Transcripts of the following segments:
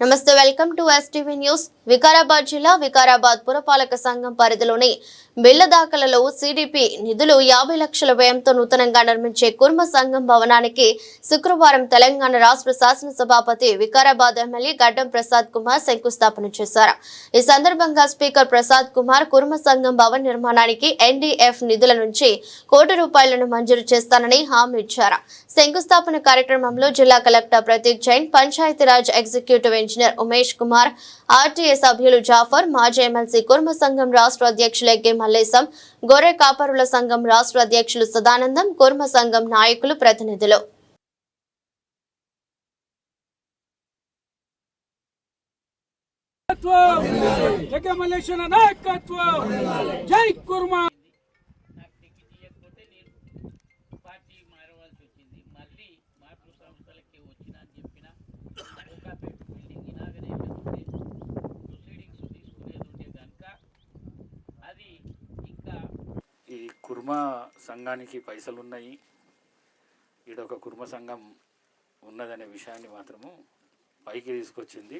Namaste welcome to STV news. Vikarabad జిల్లా వికారాబాద్ పురపాలక సంఘం పరిధిలోని బిల్ల దాఖలలో సిడిపి నిధులు యాభై లక్షల వ్యయంతో నూతనంగా నిర్మించే కుర్మ సంఘం భవనానికి శుక్రవారం తెలంగాణ రాష్ట్ర శాసనసభాపతి వికారాబాద్ ఎమ్మెల్యే గడ్డం ప్రసాద్ కుమార్ శంకుస్థాపన చేశారు. ఈ సందర్భంగా స్పీకర్ ప్రసాద్ కుమార్ కుర్మ సంఘం భవన నిర్మాణానికి ఎన్డీఎఫ్ నిధుల నుంచి కోటి రూపాయలను మంజూరు చేస్తానని హామీ ఇచ్చారు. శంకుస్థాపన కార్యక్రమంలో జిల్లా collector Prateek Jain Panchayati Raj executive engineer Umesh Kumar RTA సభ్యులు జాఫర్ మాజీ ఎమ్మెల్సీ కుర్మ సంఘం రాష్ట్ర అధ్యక్షులు ఎగ్గే మల్లేశం గొర్రె కాపరుల సంఘం రాష్ట్ర అధ్యక్షులు సదానందం కుర్మ సంఘం నాయకులు ప్రతినిధులు. జై కుర్మా. పార్టీ మారవలసి వచ్చింది. మళ్ళీ మాతృ సంస్థలకి కుర్మ సంఘానికి పైసలు ఉన్నాయి ఈడ ఒక కుర్మ సంఘం ఉన్నదనే విషయాన్ని మాత్రము పైకి తీసుకొచ్చింది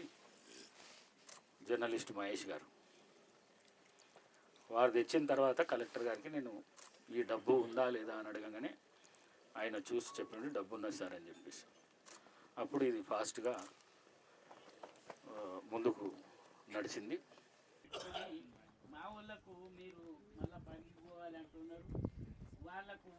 జర్నలిస్ట్ మహేష్ గారు. వారు తెచ్చిన తర్వాత కలెక్టర్ గారికి నేను ఈ డబ్బు ఉందా లేదా అని అడగగానే ఆయన చూసి చెప్పిండు డబ్బు ఉన్నది సార్ అని చెప్పేసి. అప్పుడు ఇది ఫాస్ట్గా ముందుకు నడిచింది. మా వాళ్ళకు మీరు మళ్ళీ అంటున్నారు. వాళ్ళకు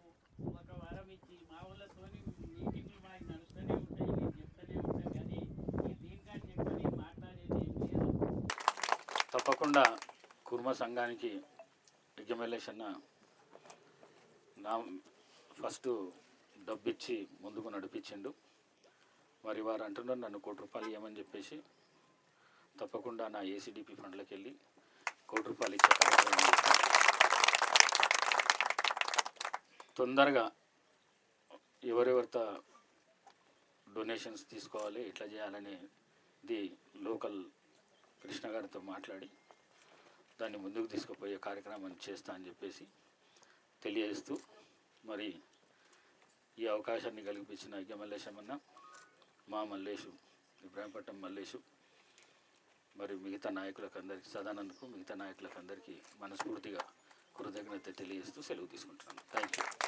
ఒక వరం ఇచ్చి మా వాళ్ళతోని మీటింగ్లు మాకు నడుస్తూనే ఉంటాయి నేను చెప్తూనే ఉంటాను కానీ ఈ దీనికంటే చెప్పని మాట్లాడేది ఏం లేదు. తప్పకుండా కుర్మ సంఘానికి ఎగ్జమలేష్ నా ఫస్ట్ డబ్బిచ్చి ముందుకు నడిపించిండు. మరి వారు అంటున్నారు నన్ను కోటి రూపాయలు ఇవ్వమని చెప్పేసి. తప్పకుండా నా ఏసీడీపీ ఫండ్లకు వెళ్ళి కోటి రూపాయలు ఇచ్చే కార్యక్రమం చేస్తాను. తొందరగా ఎవరెవరితో డొనేషన్స్ తీసుకోవాలి ఎట్లా చేయాలనేది లోకల్ కృష్ణ గారితో మాట్లాడి దాన్ని ముందుకు తీసుకుపోయే కార్యక్రమం చేస్తా అని చెప్పేసి తెలియజేస్తూ మరి ఈ అవకాశాన్ని కల్పించిన ఐక్య మల్లేశమన్న మా మల్లేషు ఇబ్రాహీంపట్నం మల్లేషు మరి మిగతా నాయకులకు అందరికీ సదానందకు మిగతా నాయకులకు అందరికీ మనస్ఫూర్తిగా కృతజ్ఞత తెలియజేస్తూ సెలవు తీసుకుంటున్నాను. Thank you